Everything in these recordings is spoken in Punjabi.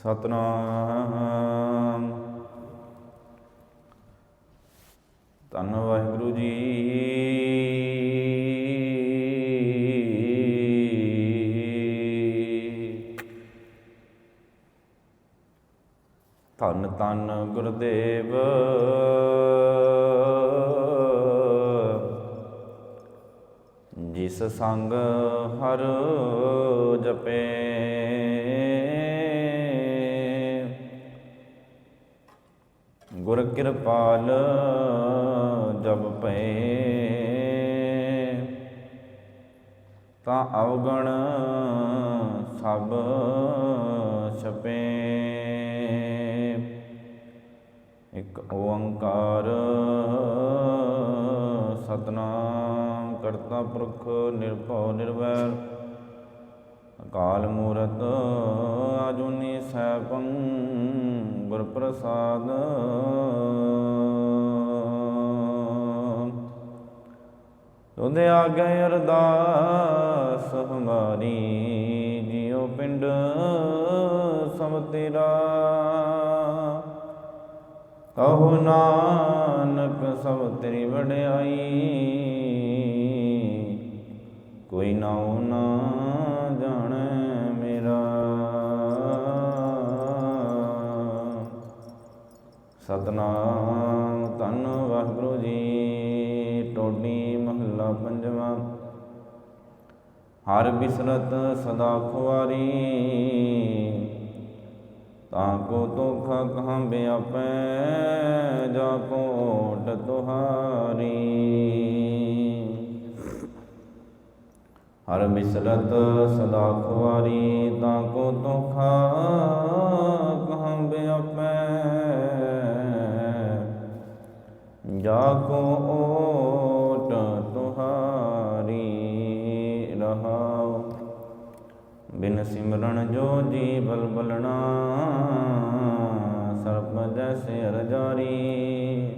ਸਤਨਾਮ। ਧੰਨ ਵਾਹਿਗੁਰੂ ਜੀ। ਧੰਨ ਧੰਨ ਗੁਰਦੇਵ। ਜਿਸ ਸੰਗ ਹਰ ਜਪੇ। ਕਿਰਪਾਲ ਜਬ ਪਏ ਤਾਂ ਅਵਗਣ ਸਭ ਛਪੇ। ਇੱਕ ਓੰਕਾਰ ਸਤਨਾਮ ਕਰਤਾ ਪੁਰਖ ਨਿਰਭਉ ਨਿਰਵੈਰ। ਅਕਾਲ ਮੂਰਤ ਆਜੂਨੀ ਸੈਭੰ ਗੁਰ ਪ੍ਰਸਾਦ। ਤੁਧ ਆਗੇ ਅਰਦਾਸ, ਹਮਾਰੀ ਜਿਉ ਪਿੰਡ ਸਭ ਤੇਰਾ। ਕਹੋ ਨਾਨਕ, ਸਭ ਤੇਰੀ ਵਡਿਆਈ। ਕੋਈ ਨਾਉ ਨਾ ਸਤਨਾਮ, ਧੰਨ ਵਾਹਿਗੁਰੂ ਜੀ, ਟੋਡੀ ਮਹੱਲਾ ਪੰਜਵਾਂ। ਹਰ ਬਿਸਰਤ ਸਦਾ ਖੁਆਰੀ ਤਾਂ ਕੋ ਤੋਖਾ ਕਹਾਂ ਬਿਆਪੈ ਜਾ ਕੋ ਓਟ ਤੁਹਾਰੀ। ਹਰ ਬਿਸਰਤ ਸਦਾ ਖੁਆਰੀ ਤਾਂ ਕੋ ਤੋਖਾ ਕੋ ਓਟ ਤੁਹਾਰੀ ਰਹਾਉ। ਬਿਨ ਸਿਮਰਨ ਜੋ ਜੀ ਬਲ ਬਲਣਾ ਸਰਪ ਜੈਸੇ ਰਜਾਰੀ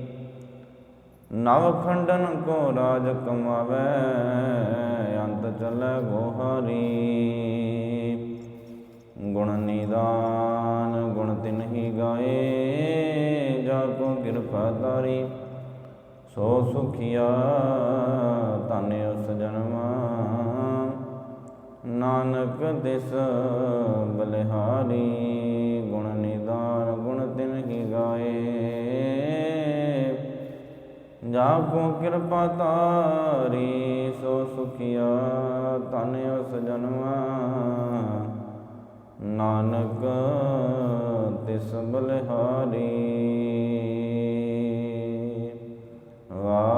ਨਵ ਖੰਡਨ ਕੋ ਰਾਜ ਕਮਾਵੇ, ਅੰਤ ਚਲੇ ਗੋਹਾਰੀ। ਗੁਣ ਨਿਦਾਨ, ਗੁਣ ਤਿਨ ਹੀ ਗਾਏ, ਜਾ ਕੋ ਕਿਰਪਾ ਤਾਰੀ ਸੋ ਸੁਖੀਆ ਧਨ ਉਸ ਜਨਮਾ। ਨਾਨਕ ਦਿਸ ਬਲਿਹਾਰੀ, ਗੁਣ ਨਿਦਾਨ, ਗੁਣ ਤਿਨ ਹੀ ਗਾਏ। ਜਾ ਕੋ ਕਿਰਪਾ ਤਾਰੀ ਸੋ ਸੁਖੀਆ ਧਨ ਉਸ ਜਨਮਾ। ਨਾਨਕ